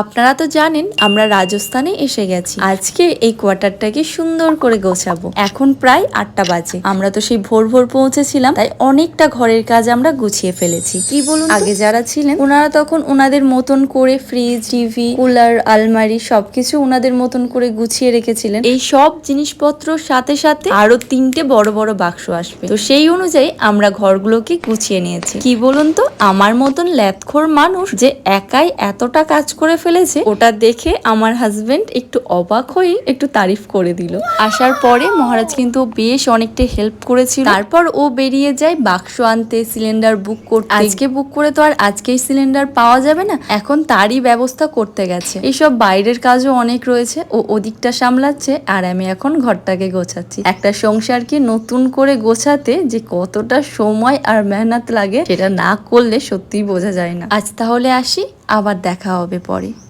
আপনারা তো জানেন আমরা রাজস্থানে এসে গেছি। আজকে এই কোয়ার্টারটাকে সুন্দর করে গোছাবো। এখন প্রায় আটটা বাজে। আমরা তো সেই ভোর ভোর পৌঁছেছিলাম তাই অনেকটা ঘরের কাজ আমরা গুছিয়ে ফেলেছি। কি বলুন আগে যারা ছিলেন ওনারা তখন ওনাদের মতন করে ফ্রিজ টিভি কুলার আলমারি সবকিছু ওনাদের মতন করে গুছিয়ে রেখেছিলেন। এই সব জিনিসপত্র সাথে সাথে আরও তিনটে বড় বড় বাক্স আসবে। তো সেই অনুযায়ী আমরা ঘরগুলোকে গুছিয়ে নিয়েছি। কি বলুন তো? আমার মতন ল্যাথখোর মানুষ যে একাই এতটা কাজ করে ফেলেছে, ওটা দেখে আমার হাজবেন্ড একটু অবাক হয়ে একটু তারিফ করে দিল। আসার পরে মহারাজ কিন্তু বেশ অনেকটা হেল্প করেছিল। তারপর ও বেরিয়ে যায়, বাক্স আনতে সিলিন্ডার বুক করতে। আজকে বুক করে তো আর আজকেই সিলিন্ডার পাওয়া যাবে না, এখন তারই ব্যবস্থা করতে গেছে। এইসব বাইরের কাজও অনেক রয়েছে, ও ওদিকটা সামলাচ্ছে, আর আমি এখন ঘরটাকে গোছাচ্ছি। একটা সংসারকে নতুন করে গোছাতে যে কতটা সময় আর মেহনত লাগে, সেটা না করলে সত্যিই বোঝা যায় না। আজ তাহলে আসি। আবার দেখা হবে পরে।